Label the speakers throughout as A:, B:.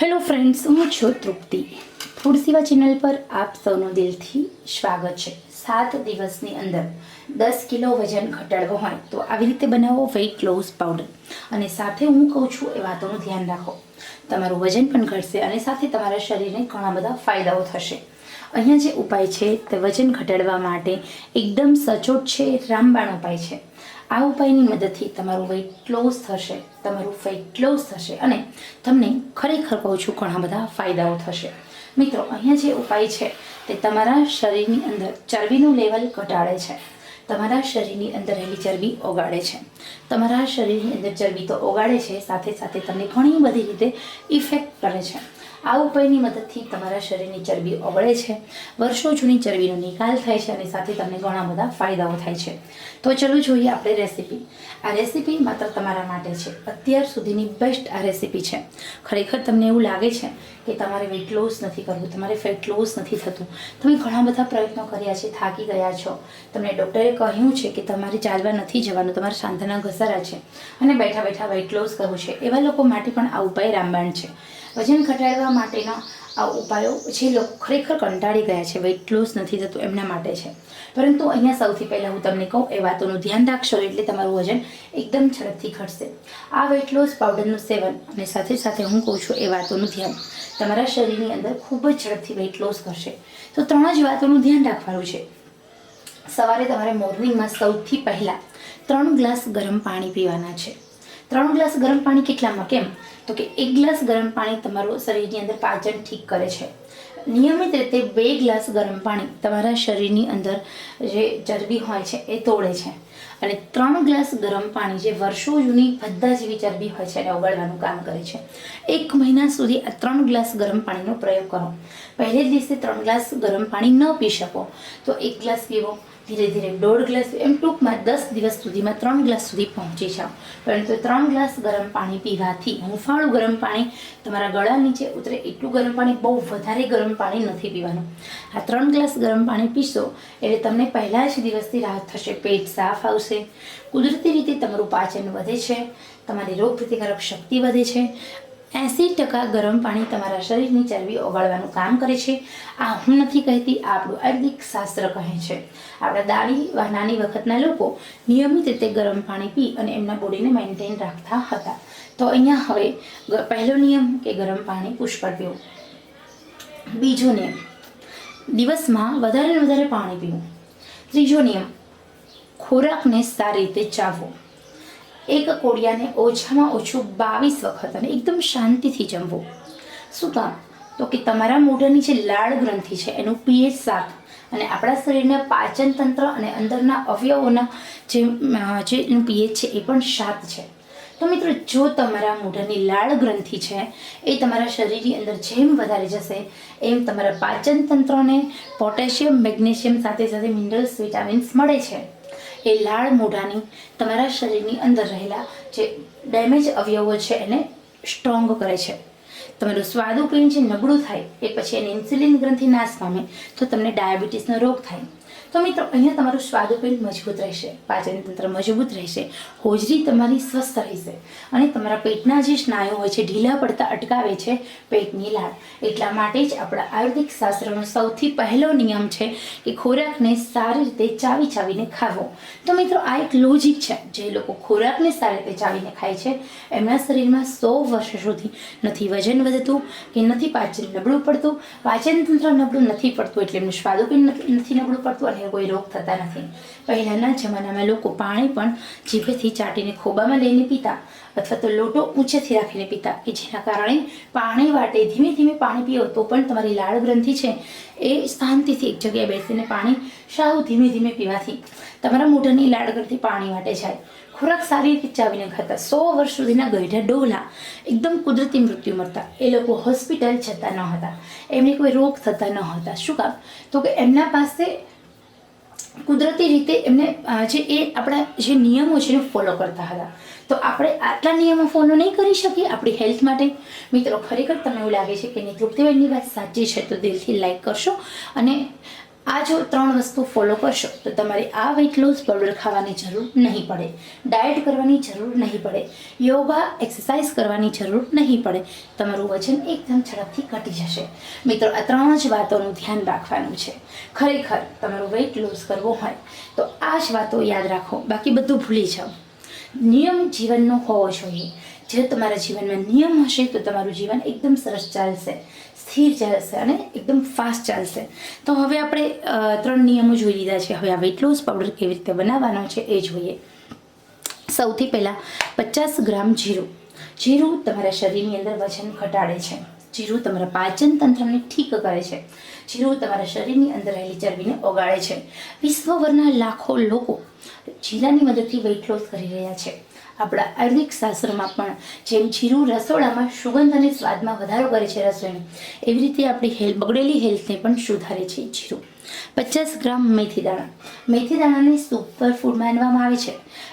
A: Hello friends હું છું તૃપ્તિ. Food સેવા ચેનલ પર આપ સૌનું દિલથી સ્વાગત છે. સાત દિવસની અંદર દસ કિલો વજન ઘટાડવો હોય તો આવી રીતે બનાવો વેઇટ લોસ પાવડર અને સાથે હું કહું છું એ વાતોનું ધ્યાન રાખો. તમારું વજન પણ ઘટશે અને સાથે તમારા શરીરને ઘણા બધા ફાયદાઓ થશે. અહીંયા જે ઉપાય છે તે વજન ઘટાડવા માટે એકદમ સચોટ છે, રામબાણ ઉપાય છે. આ ઉપાયની મદદથી તમારું વેઇટ લોસ થશે, તમારું ફેટ લોસ થશે અને તમને ખરેખર કહું છું ઘણા બધા ફાયદાઓ થશે. મિત્રો, અહીંયા જે ઉપાય છે તે તમારા શરીરની અંદર ચરબીનું લેવલ ઘટાડે છે. તમારા શરીરની અંદર રહેલી ચરબી ઓગાળે છે. તમારા શરીરની અંદર ચરબી તો ઓગાળે છે, સાથે સાથે તમને ઘણી બધી રીતે ઇફેક્ટ કરે છે. આ ઉપાયની મદદથી તમારા શરીરની ચરબી ઓગળે છે. વર્ષો જૂની ચરબીનો નિકાલ થાય છે અને સાથે તમને ઘણા બધા ફાયદાઓ થાય છે. તો ચલો જોઈએ આપણે રેસીપી. આ રેસીપી માત્ર તમારા માટે છે. અત્યાર સુધીની બેસ્ટ આ રેસીપી છે. ખરેખર તમને એવું લાગે છે કે તમારે વેટ લોસ નથી કરવું, તમારે ફેટ લોસ નથી થતું. તમે ઘણા બધા પ્રયત્નો કર્યા છે, થાકી ગયા છો. તમને ડૉક્ટરે કહ્યું છે કે તમારે ચાલવા નથી જવાનું, તમારે સાંધાના ઘસારા છે. અને બેઠા બેઠા વેટ લોસ કરવું છે. એવા લોકો માટે પણ આ ઉપાય રામબાણ છે. વજન ઘટાડવા માટેના આ ઉપાયો જે લોકો ખરેખર કંટાળી ગયા છે વેઇટ લોસ નથી થતું એમના માટે છે. પરંતુ અહીંયા સૌથી પહેલાં હું તમને કહું, એ વાતોનું ધ્યાન રાખશો એટલે તમારું વજન એકદમ ઝડપથી ઘટશે. આ વેઇટ લોસ પાવડરનું સેવન અને સાથે સાથે હું કહું છું, એ વાતોનું ધ્યાન. તમારા શરીરની અંદર ખૂબ જ ઝડપથી વેઇટ લોસ કરશે તો ત્રણ જ વાતોનું ધ્યાન રાખવાનું છે. સવારે તમારે મોર્નિંગમાં સૌથી પહેલાં ત્રણ ગ્લાસ ગરમ પાણી પીવાના છે. ત્રણ ગ્લાસ ગરમ પાણી કેટલામાં કેમ? તો કે એક ગ્લાસ ગરમ પાણી તમારું શરીરની અંદર પાચન ઠીક કરે છે. નિયમિત રીતે બે ગ્લાસ ગરમ પાણી તમારા શરીરની અંદર જે ચરબી હોય છે એ તોડે છે. અને ત્રણ ગ્લાસ ગરમ પાણી જે વર્ષો જૂની બધા જેવી ચરબી હોય છે એને ઓગાળવાનું કામ કરે છે. એક મહિના સુધી આ ત્રણ ગ્લાસ ગરમ પાણીનો પ્રયોગ કરો. પહેલે દિવસે ત્રણ ગ્લાસ ગરમ પાણી ન પી શકો. તો એક ગ્લાસ પીવો ધીરે ધીરે દોઢ ગ્લાસ એમ ટૂંકમાં દસ દિવસ સુધીમાં ત્રણ ગ્લાસ સુધી પહોંચી જાઓ પરંતુ ત્રણ ગ્લાસ ગરમ પાણી પીવાથી હુંફાળું ગરમ પાણી તમારા ગળા નીચે ઉતરે એટલું ગરમ પાણી બહુ વધારે ગરમ પાણી નથી પીવાનું. આ ત્રણ ગ્લાસ ગરમ પાણી પીશો એટલે તમને પહેલા જ દિવસથી રાહત થશે. પેટ સાફ આવશે. કુદરતી રીતે તમારું પાચન વધે છે. તમારી રોગ પ્રતિકારક શક્તિ વધે છે. એંસી ટકા ગરમ પાણી તમારા શરીરની ચરબી ઓગાળવાનું કામ કરે છે. આ હું નથી કહેતી આપણું આયુર્વેદિક શાસ્ત્ર કહે છે. આપણા દાળી નાની વખતના લોકો નિયમિત રીતે ગરમ પાણી પી અને એમના બોડીને મેન્ટેન રાખતા હતા. તો અહીંયા હવે પહેલો નિયમ કે ગરમ પાણી પુષ્કળ પીવું બીજો નિયમ, દિવસમાં વધારે વધારે પાણી પીવું. ત્રીજો નિયમ, ખોરાકને સારી રીતે ચાવવો એક કોળિયાને ઓછામાં ઓછું બાવીસ વખત અને એકદમ શાંતિથી જમવું. શું કામ? તો કે તમારા મોઢાની જે લાળ ગ્રંથિ છે, એનું પીએચ સાત અને આપણા શરીરના પાચન તંત્ર અને અંદરના અવયવોના જે જે એનું પીએચ છે, એ પણ સાત છે. તો મિત્રો, જો તમારા મોઢાની લાળ ગ્રંથિ છે, એ તમારા શરીરની અંદર જેમ વધારે જશે, એમ તમારા પાચન તંત્રને પોટેશિયમ, મેગ્નેશિયમ સાથે સાથે મિનરલ્સ વિટામિન્સ મળે છે. એ લાળ મોઢાની તમારા શરીરની અંદર રહેલા જે ડેમેજ અવયવો છે એને સ્ટ્રોંગ કરે છે. તમારું સ્વાદુપિંડ જે નબળું થાય એ પછી એને ઇન્સ્યુલિન ગ્રંથિ નાશ પામે તો તમને ડાયાબિટીસનો રોગ થાય. તો મિત્રો, અહીંયા તમારું સ્વાદુપિંડ મજબૂત રહેશે પાચન તંત્ર મજબૂત રહેશે, હોજરી તમારી સ્વસ્થ રહેશે અને તમારા પેટના જે સ્નાયુ હોય છે, ઢીલા પડતા અટકાવે છે પેટની લાળ. એટલા માટે જ આપણા આયુર્વેદિક શાસ્ત્રનો સૌથી પહેલો નિયમ છે કે ખોરાકને સારી રીતે ચાવી ચાવીને ખાવો. તો મિત્રો, આ એક લોજિક છે. જે લોકો ખોરાકને સારી રીતે ચાવીને ખાય છે, એમના શરીરમાં સો વર્ષ સુધી નથી વજન વધતું કે નથી પાચન નબળું પડતું. પાચન તંત્ર નબળું નથી પડતું એટલે એમનું સ્વાદુપિંડ નથી નબળું પડતું અને કોઈ રોગ થતા નથી. પહેલાંના જમાનામાં લોકો પાણી પણ જીભેથી ચાટીને ખોબામાં લઈને પીતા અથવા તો લોટો ઊંચેથી રાખીને પીતા કે જેના કારણે પાણી વાટે, ધીમે ધીમે પાણી પીઓ તો પણ તમારી લાળ ગ્રંથિ છે એ શાંતિથી એક જગ્યાએ બેસીને પાણી સાવ ધીમે ધીમે પીવાથી તમારા મોઢાની લાળ ગ્રંથિ પાણી વાટે જાય. ખોરાક સારી રીતે ચાવીને ખાતા સો વર્ષ સુધીના ગઈઢા ડોલા એકદમ કુદરતી મૃત્યુ મળતા એ લોકો હોસ્પિટલ જતા ન હતા. એમને કોઈ રોગ થતા ન હતા. શું કામ? તો કે એમના પાસે કુદરતી રીતે એમને જે એ આપણા જે નિયમો છે એને ફોલો કરતા હતા. તો આપણે આટલા નિયમો ફોલો નહીં કરી શકીએ આપણી હેલ્થ માટે. મિત્રો, ખરેખર તમને એવું લાગે છે કે નહીં તૃપ્તિબેનની વાત સાચી છે, તો દિલથી લાઈક કરશો અને આ જો ત્રણ વસ્તુ ફોલો કરશો, તો તમારે આ વેઇટ લોસ પાવડર ખાવાની જરૂર નહીં પડે. ડાયટ કરવાની જરૂર નહીં પડે. યોગા એક્સરસાઇઝ કરવાની જરૂર નહીં પડે. તમારું વજન એકદમ ઝડપથી ઘટી જશે. મિત્રો, આ ત્રણ જ વાતોનું ધ્યાન રાખવાનું છે. ખરેખર તમારું વેઇટ લોસ કરવો હોય, તો આ જ વાતો યાદ રાખો. બાકી બધું ભૂલી જાઓ. નિયમ જીવનનો હોવો જોઈએ. જો તમારા જીવનમાં નિયમ હશે, તો તમારું જીવન એકદમ સરસ ચાલશે. સ્થિર ચાલશે અને એકદમ ફાસ્ટ ચાલશે. તો હવે આપણે ત્રણ નિયમો જોઈ લીધા છે. હવે આ વેટ લોસ પાવડર કેવી રીતે બનાવવાનો છે એ જોઈએ. સૌથી પહેલાં પચાસ ગ્રામ જીરું. જીરું તમારા શરીરની અંદર વજન ઘટાડે છે. જીરું તમારા પાચન તંત્રને ઠીક કરે છે. જીરું તમારા શરીરની અંદર રહેલી ચરબીને ઓગાળે છે. વિશ્વભરના લાખો લોકો જીરાની મદદથી વેઇટ લોસ કરી રહ્યા છે. આપણા આયુર્વેદિક શાસ્ત્રમાં પણ જેમ જીરું રસોડામાં સુગંધ અને સ્વાદમાં વધારો કરે છે રસોઈનો એવી રીતે આપણી હેલ્થ બગડેલી હેલ્થને પણ સુધારે છે જીરું. પચાસ ગ્રામ મેથી દાણા. મેથી દાણાને સુપર માનવામાં આવે છે.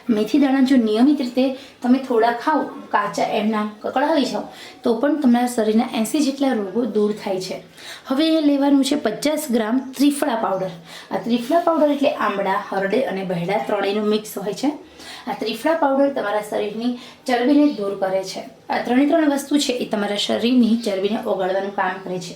A: મેથી દાણા જો નિયમિત રીતે તમે થોડા ખાઓ, કાચા એમના કકડાવી જાઓ, તો પણ તમારા શરીરના એંસી જેટલા રોગો દૂર થાય છે. હવે એ લેવાનું છે પચાસ ગ્રામ ત્રિફળા પાવડર. આ ત્રિફળા પાવડર એટલે આંબળા, હરડે અને બહેડા ત્રણેયનું મિક્સ હોય છે. આ ત્રિફળા પાવડર તમારા શરીરની ચરબીને દૂર કરે છે. આ ત્રણે ત્રણ વસ્તુ છે એ તમારા શરીરની ચરબીને ઓગાળવાનું કામ કરે છે.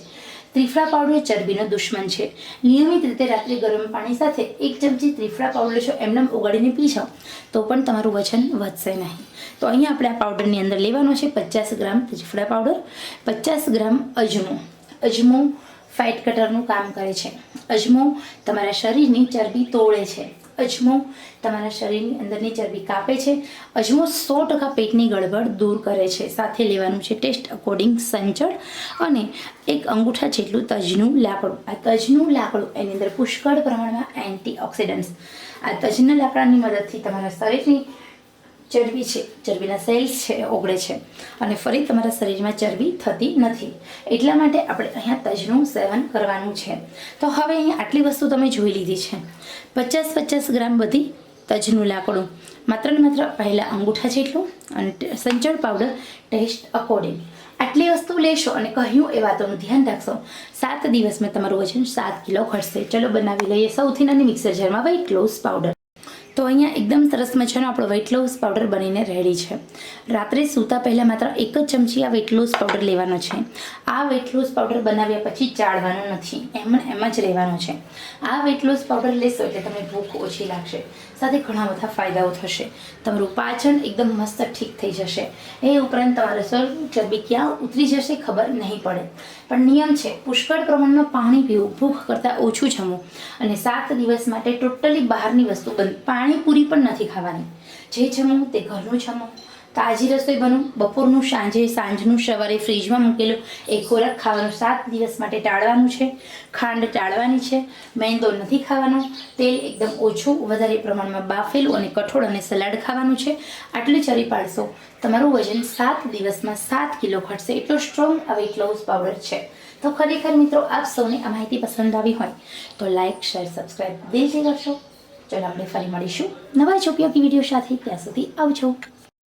A: ત્રિફળા પાવડર ચરબીનો દુશ્મન છે. નિયમિત રીતે રાત્રે ગરમ પાણી સાથે એક ચમચી ત્રિફળા પાવડર જો એમને ઉગાડીને પી જાઓ તો પણ તમારું વજન વધશે નહીં. તો અહીંયા આપણે આ પાવડરની અંદર લેવાનો છે પચાસ ગ્રામ ત્રિફળા પાવડર, પચાસ ગ્રામ અજમો. અજમો ફેટ કટરનું કામ કરે છે. અજમો તમારા શરીરની ચરબી તોડે છે. અજમો તમારા શરીરની અંદરની ચરબી કાપે છે. અજમો સો ટકા પેટની ગડબડ દૂર કરે છે. સાથે લેવાનું છે ટેસ્ટ અકોર્ડિંગ સંચળ અને એક અંગૂઠા જેટલું તજનું લાકડું. આ તજનું લાકડું એની અંદર પુષ્કળ પ્રમાણમાં એન્ટીઓક્સિડન્ટ્સ. આ તજના લાકડાની મદદથી તમારા શરીરની ચરબી છે, ચરબીના સેલ્સ છે ઓગળે છે. અને ફરી તમારા શરીરમાં ચરબી થતી નથી. એટલા માટે આપણે અહીંયા તજનું સેવન કરવાનું છે. તો હવે અહીંયા આટલી વસ્તુ તમે જોઈ લીધી છે. પચાસ પચાસ ગ્રામ બધી તજનું લાકડું. માત્ર ને માત્ર પહેલાં અંગૂઠા જેટલું અને સંચળ પાવડર ટેસ્ટ અકોર્ડિંગ આટલી વસ્તુ લેશો અને કહ્યું એ વાતોનું ધ્યાન રાખશો. સાત દિવસમાં તમારું વજન સાત કિલો ઘટશે. ચલો બનાવી લઈએ સૌથી નાની મિક્સર જારમાં વેઇટ ક્લોઝ પાવડર તો અહીંયા એકદમ સરસ મજાનો આપણો વેટ લોસ પાવડર બનીને રેડી છે. રાત્રે સૂતા પહેલાં માત્ર એક જ ચમચી આ વેટ લોસ પાવડર લેવાનો છે. આ વેટ લોસ પાવડર બનાવ્યા પછી ચાળવાનો નથી. એમ એમ જ રહેવાનો છે. આ વેટ લોસ પાવડર લેશો એટલે તમને ભૂખ ઓછી લાગશે. સાથે ઘણા બધા ફાયદાઓ થશે. તમારું પાચન એકદમ મસ્ત ઠીક થઈ જશે. એ ઉપરાંત તમારે સર ચરબી ક્યાં ઉતરી જશે ખબર નહીં પડે. પણ નિયમ છે, પુષ્કળ પ્રમાણમાં પાણી પીવું. ભૂખ કરતાં ઓછું જમવું. અને સાત દિવસ માટે ટોટલી બહારની વસ્તુ બંધ પાણીપુરી પણ નથી ખાવાની. જે જમવું તે ઘરનું જમવું તાજી રસોઈ બનવું. બપોરનું સાંજે સાંજનું સવારે ફ્રીજમાં મૂકેલું. એ ખોરાક ખાવાનું સાત દિવસ માટે ટાળવાનું છે. ખાંડ ટાળવાની છે. મેંદો નથી ખાવાનો. તેલ એકદમ ઓછું, વધારે પ્રમાણમાં બાફેલું અને કઠોળ અને સલાડ ખાવાનું છે. આટલી ચરી પાડશો. તમારું વજન સાત દિવસમાં સાત કિલો ઘટશે. એટલો સ્ટ્રોંગ વેટ લોસ પાવડર છે. તો ખરેખર મિત્રો, આપ સૌને આ માહિતી પસંદ આવી હોય તો લાઇક શેર સબસ્ક્રાઈબ દિલથી કરશો ચાલો આપણે ફરી મળીશું નવા જ વીડિયો સાથે ત્યાં સુધી આવજો.